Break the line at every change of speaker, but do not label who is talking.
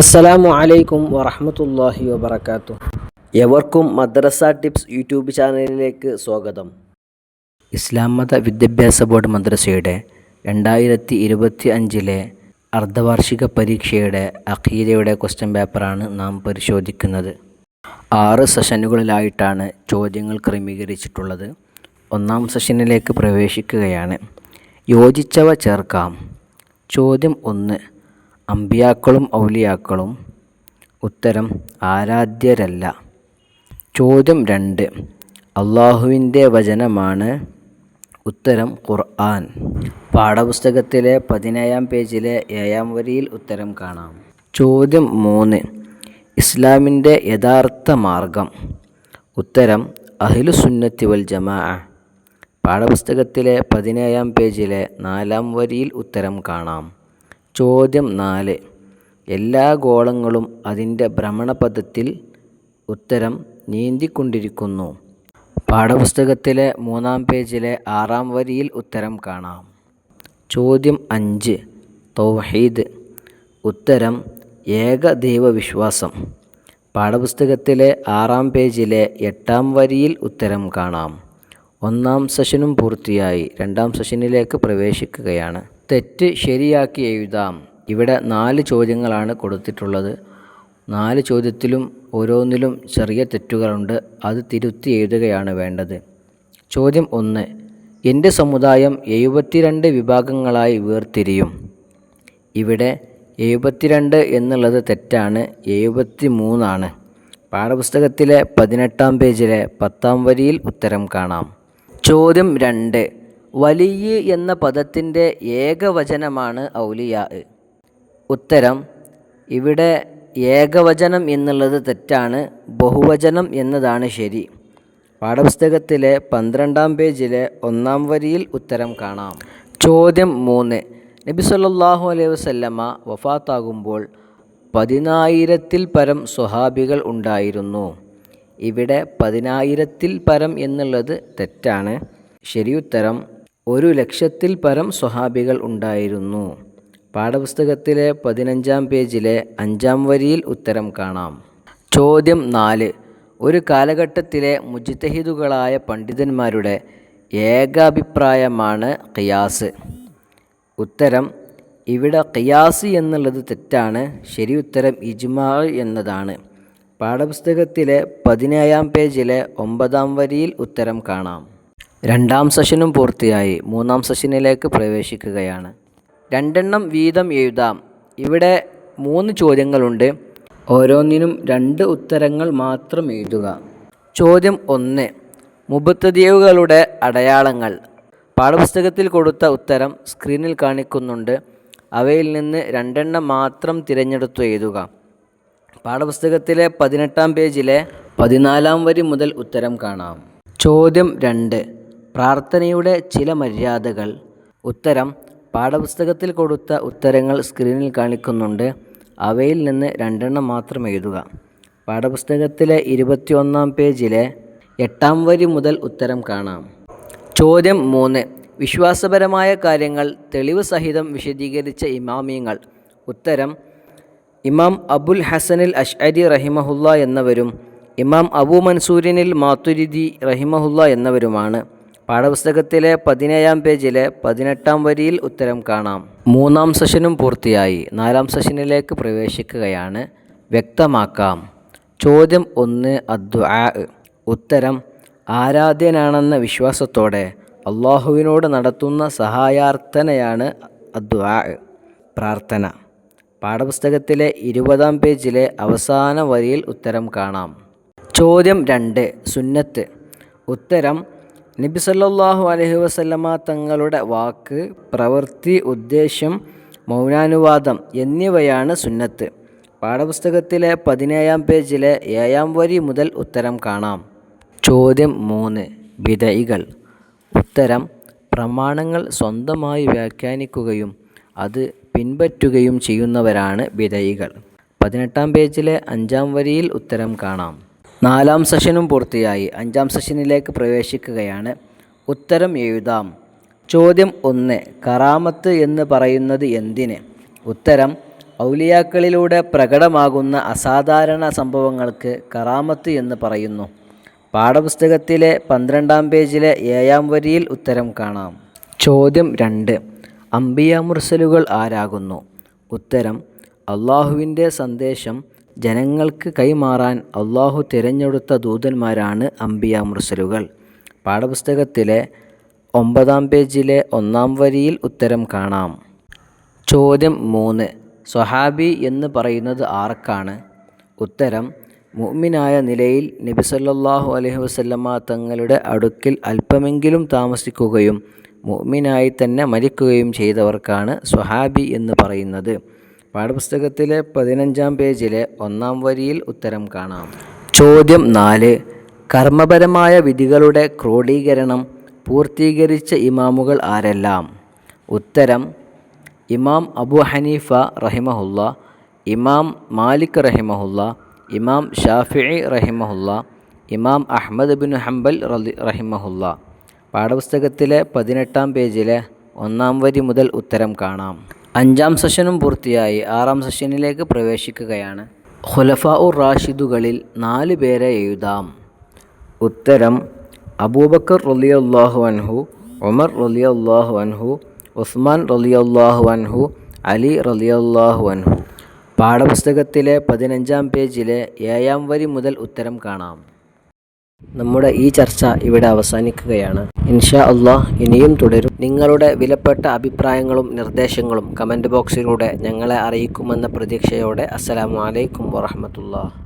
അസ്സലാമു അലൈക്കും വറഹമത്തല്ലാഹി വബർക്കാത്തു എവർക്കും മദ്രസ ടിപ്സ് യൂട്യൂബ് ചാനലിലേക്ക് സ്വാഗതം. ഇസ്ലാം മത വിദ്യാഭ്യാസ ബോർഡ് മദ്രസയുടെ രണ്ടായിരത്തി ഇരുപത്തി അഞ്ചിലെ അർദ്ധവാർഷിക പരീക്ഷയുടെ അഖീരയുടെ ക്വസ്റ്റ്യൻ പേപ്പറാണ് നാം പരിശോധിക്കുന്നത്. ആറ് സെഷനുകളിലായിട്ടാണ് ചോദ്യങ്ങൾ ക്രമീകരിച്ചിട്ടുള്ളത്. ഒന്നാം സെഷനിലേക്ക് പ്രവേശിക്കുകയാണ്. യോജിച്ചവ ചേർക്കാം. ചോദ്യം ഒന്ന് അമ്പിയാക്കളും ഔലിയാക്കളും ഉത്തരം ആരാധ്യരല്ല. ചോദ്യം രണ്ട്. അള്ളാഹുവിന്റെ വചനമാണ് ഉത്തരം ഖുർആൻ. പാഠപുസ്തകത്തിലെ പതിനേഴാം പേജിലെ ഏഴാം വരിയിൽ ഉത്തരം കാണാം. ചോദ്യം മൂന്ന്. ഇസ്ലാമിന്റെ യഥാർത്ഥ മാർഗം. ഉത്തരം അഹിലു സുന്നത്തി വൽ ജമാ. പാഠപുസ്തകത്തിലെ പതിനേഴാം പേജിലെ നാലാം വരിയിൽ ഉത്തരം കാണാം. ചോദ്യം നാല്. എല്ലാ ഗോളങ്ങളും അതിന്റെ ഭ്രമണപഥത്തിൽ ഉത്തരം നീന്തിക്കൊണ്ടിരിക്കുന്നു. പാഠപുസ്തകത്തിലെ മൂന്നാം പേജിലെ ആറാം വരിയിൽ ഉത്തരം കാണാം. ചോദ്യം അഞ്ച്. തൗഹീദ്. ഉത്തരം ഏക ദൈവവിശ്വാസം പാഠപുസ്തകത്തിലെ ആറാം പേജിലെ എട്ടാം വരിയിൽ ഉത്തരം കാണാം. ഒന്നാം സെഷനും പൂർത്തിയായി. രണ്ടാം സെഷനിലേക്ക് പ്രവേശിക്കുകയാണ്. തെറ്റ് ശരിയാക്കി എഴുതാം. ഇവിടെ നാല് ചോദ്യങ്ങളാണ് കൊടുത്തിട്ടുള്ളത്. നാല് ചോദ്യത്തിലും ഓരോന്നിലും ചെറിയ തെറ്റുകളുണ്ട്. അത് തിരുത്തി എഴുതുകയാണ് വേണ്ടത്. ചോദ്യം ഒന്ന് എന്റെ സമുദായം എഴുപത്തിരണ്ട് വിഭാഗങ്ങളായി വേർതിരിയും. ഇവിടെ എഴുപത്തിരണ്ട് എന്നുള്ളത് തെറ്റാണ് എഴുപത്തി മൂന്നാണ് പാഠപുസ്തകത്തിലെ പതിനെട്ടാം പേജിലെ പത്താം വരിയിൽ ഉത്തരം കാണാം. ചോദ്യം രണ്ട് വലിയ എന്ന പദത്തിന്റെ ഏകവചനമാണ് ഔലിയാ. ഉത്തരം ഇവിടെ ഏകവചനം എന്നുള്ളത് തെറ്റാണ് ബഹുവചനം എന്നതാണ് ശരി. പാഠപുസ്തകത്തിലെ പന്ത്രണ്ടാം പേജിലെ ഒന്നാം വരിയിൽ ഉത്തരം കാണാം. ചോദ്യം മൂന്ന്. നബി സല്ലാഹു അലൈഹി വസല്ലമ വഫാത്താകുമ്പോൾ പതിനായിരത്തിൽ പരം സ്വഹാബികൾ ഉണ്ടായിരുന്നു. ഇവിടെ പതിനായിരത്തിൽ പരം എന്നുള്ളത് തെറ്റാണ്. ശരിയുത്തരം ഒരു ലക്ഷത്തിൽ പരം സ്വഹാബികൾ ഉണ്ടായിരുന്നു. പാഠപുസ്തകത്തിലെ പതിനഞ്ചാം പേജിലെ അഞ്ചാം വരിയിൽ ഉത്തരം കാണാം. ചോദ്യം നാല്. ഒരു കാലഘട്ടത്തിലെ മുജിത്തഹിദുകളായ പണ്ഡിതന്മാരുടെ ഏകാഭിപ്രായമാണ് ഖിയാസ്. ഉത്തരം ഇവിടെ ഖിയാസ് എന്നുള്ളത് തെറ്റാണ് ശരി ഉത്തരം ഇജ്മാ എന്നതാണ്. പാഠപുസ്തകത്തിലെ പതിനേഴാം പേജിലെ ഒമ്പതാം വരിയിൽ ഉത്തരം കാണാം. രണ്ടാം സെഷനും പൂർത്തിയായി. മൂന്നാം സെഷനിലേക്ക് പ്രവേശിക്കുകയാണ്. രണ്ടെണ്ണം വീതം എഴുതാം. ഇവിടെ മൂന്ന് ചോദ്യങ്ങളുണ്ട്. ഓരോന്നിനും രണ്ട് ഉത്തരങ്ങൾ മാത്രം എഴുതുക. ചോദ്യം ഒന്ന്. മുബത്തതിയവുകളുടെ അടയാളങ്ങൾ. പാഠപുസ്തകത്തിൽ കൊടുത്ത ഉത്തരം സ്ക്രീനിൽ കാണിക്കുന്നുണ്ട്. അവയിൽ നിന്ന് രണ്ടെണ്ണം മാത്രം തിരഞ്ഞെടുത്തു എഴുതുക. പാഠപുസ്തകത്തിലെ പതിനെട്ടാം പേജിലെ പതിനാലാം വരി മുതൽ ഉത്തരം കാണാം. ചോദ്യം രണ്ട്. പ്രാർത്ഥനയുടെ ചില മര്യാദകൾ. ഉത്തരം പാഠപുസ്തകത്തിൽ കൊടുത്ത ഉത്തരങ്ങൾ സ്ക്രീനിൽ കാണിക്കുന്നുണ്ട്. അവയിൽ നിന്ന് രണ്ടെണ്ണം മാത്രം എഴുതുക. പാഠപുസ്തകത്തിലെ ഇരുപത്തിയൊന്നാം പേജിലെ എട്ടാം വരി മുതൽ ഉത്തരം കാണാം. ചോദ്യം മൂന്ന്. വിശ്വാസപരമായ കാര്യങ്ങൾ തെളിവ് സഹിതം വിശദീകരിച്ച ഇമാമിയങ്ങൾ. ഉത്തരം ഇമാം അബുൽ ഹസനിൽ അഷ്അരി റഹിമഹുല്ല എന്നവരും ഇമാം അബു മൻസൂരിനിൽ മാത്തുരിദി റഹിമഹുല്ല എന്നവരുമാണ്. പാഠപുസ്തകത്തിലെ പതിനേഴാം പേജിലെ പതിനെട്ടാം വരിയിൽ ഉത്തരം കാണാം. മൂന്നാം സെഷനും പൂർത്തിയായി. നാലാം സെഷനിലേക്ക് പ്രവേശിക്കുകയാണ്. വ്യക്തമാക്കാം. ചോദ്യം ഒന്ന് അദ്ദുആ. ഉത്തരം ആരാധ്യനാണെന്ന വിശ്വാസത്തോടെ അള്ളാഹുവിനോട് നടത്തുന്ന സഹായാർത്ഥനയാണ് അദ്ദുആ. പ്രാർത്ഥന. പാഠപുസ്തകത്തിലെ ഇരുപതാം പേജിലെ അവസാന വരിയിൽ ഉത്തരം കാണാം. ചോദ്യം രണ്ട് സുന്നത്ത്. ഉത്തരം നബി സല്ലാഹു അലഹി വസല്ലമ തങ്ങളുടെ വാക്ക് പ്രവൃത്തി ഉദ്ദേശ്യം മൗനാനുവാദം എന്നിവയാണ് സുന്നത്ത്. പാഠപുസ്തകത്തിലെ പതിനേഴാം പേജിലെ ഏഴാം വരി മുതൽ ഉത്തരം കാണാം. ചോദ്യം മൂന്ന്. വിധയികൾ. ഉത്തരം പ്രമാണങ്ങൾ സ്വന്തമായി വ്യാഖ്യാനിക്കുകയും അത് പിൻപറ്റുകയും ചെയ്യുന്നവരാണ് വിധയികൾ. പതിനെട്ടാം പേജിലെ അഞ്ചാം വരിയിൽ ഉത്തരം കാണാം. നാലാം സെഷനും പൂർത്തിയായി അഞ്ചാം സെഷനിലേക്ക് പ്രവേശിക്കുകയാണ് ഉത്തരം എഴുതാം ചോദ്യം ഒന്ന് കറാമത്ത് എന്ന് പറയുന്നത് എന്തിന് ഉത്തരം ഔലിയാക്കളിലൂടെ പ്രകടമാകുന്ന അസാധാരണ സംഭവങ്ങൾക്ക് കറാമത്ത് എന്ന് പറയുന്നു. പാഠപുസ്തകത്തിലെ പന്ത്രണ്ടാം പേജിലെ ഏഴാം വരിയിൽ ഉത്തരം കാണാം. ചോദ്യം രണ്ട്. അംബിയാ മുർസലുകൾ ആരാകുന്നു? ഉത്തരം അള്ളാഹുവിന്റെ സന്ദേശം ജനങ്ങൾക്ക് കൈമാറാൻ അള്ളാഹു തിരഞ്ഞെടുത്ത ദൂതന്മാരാണ് അംബിയാ മുർസലുകൾ. പാഠപുസ്തകത്തിലെ ഒമ്പതാം പേജിലെ ഒന്നാം വരിയിൽ ഉത്തരം കാണാം. ചോദ്യം മൂന്ന്. സ്വഹാബി എന്ന് പറയുന്നത് ആർക്കാണ്? ഉത്തരം മുഅ്മിനായ നിലയിൽ നബിസല്ലാഹു അലഹി അലൈഹി വസല്ലമ തങ്ങളുടെ അടുക്കിൽ അല്പമെങ്കിലും താമസിക്കുകയും മുഅ്മിനായി തന്നെ മരിക്കുകയും ചെയ്തവർക്കാണ് സ്വഹാബി എന്ന് പറയുന്നത്. പാഠപുസ്തകത്തിലെ പതിനഞ്ചാം പേജിലെ ഒന്നാം വരിയിൽ ഉത്തരം കാണാം. ചോദ്യം നാല്. കർമ്മപരമായ വിധികളുടെ ക്രോഡീകരണം പൂർത്തീകരിച്ച ഇമാമുകൾ ആരെല്ലാം? ഉത്തരം ഇമാം അബു ഹനീഫ റഹിമഹുല്ല ഇമാം മാലിക് റഹിമഹുല്ല ഇമാം ഷാഫി റഹിമഹുല്ല ഇമാം അഹ്മദ് ബിൻ ഹംബൽ റഹിമഹുല്ല പാഠപുസ്തകത്തിലെ പതിനെട്ടാം പേജിലെ ഒന്നാം വരി മുതൽ ഉത്തരം കാണാം. അഞ്ചാം സെഷനും പൂർത്തിയായി. ആറാം സെഷനിലേക്ക് പ്രവേശിക്കുകയാണ്. ഖുലഫ ഉർ റാഷിദുകളിൽ നാല് പേരെ എഴുതാം. ഉത്തരം അബൂബക്കർ റളിയല്ലാഹു അൻഹു, ഉമർ റളിയല്ലാഹു അൻഹു, ഉസ്മാൻ റളിയല്ലാഹു അൻഹു, അലി റളിയല്ലാഹു അൻഹു. പാഠപുസ്തകത്തിലെ പതിനഞ്ചാം പേജിലെ ഏഴാം വരി മുതൽ ഉത്തരം കാണാം. നമ്മുടെ ഈ ചർച്ച ഇവിടെ അവസാനിക്കുകയാണ്. ഇൻഷാ അല്ലാഹ് ഇനിയും തുടരും. നിങ്ങളുടെ വിലപ്പെട്ട അഭിപ്രായങ്ങളും നിർദ്ദേശങ്ങളും കമന്റ് ബോക്സിലൂടെ ഞങ്ങളെ അറിയിക്കുമെന്ന പ്രതീക്ഷയോടെ അസ്സലാമു അലൈക്കും വറഹ്മത്തുള്ളാഹി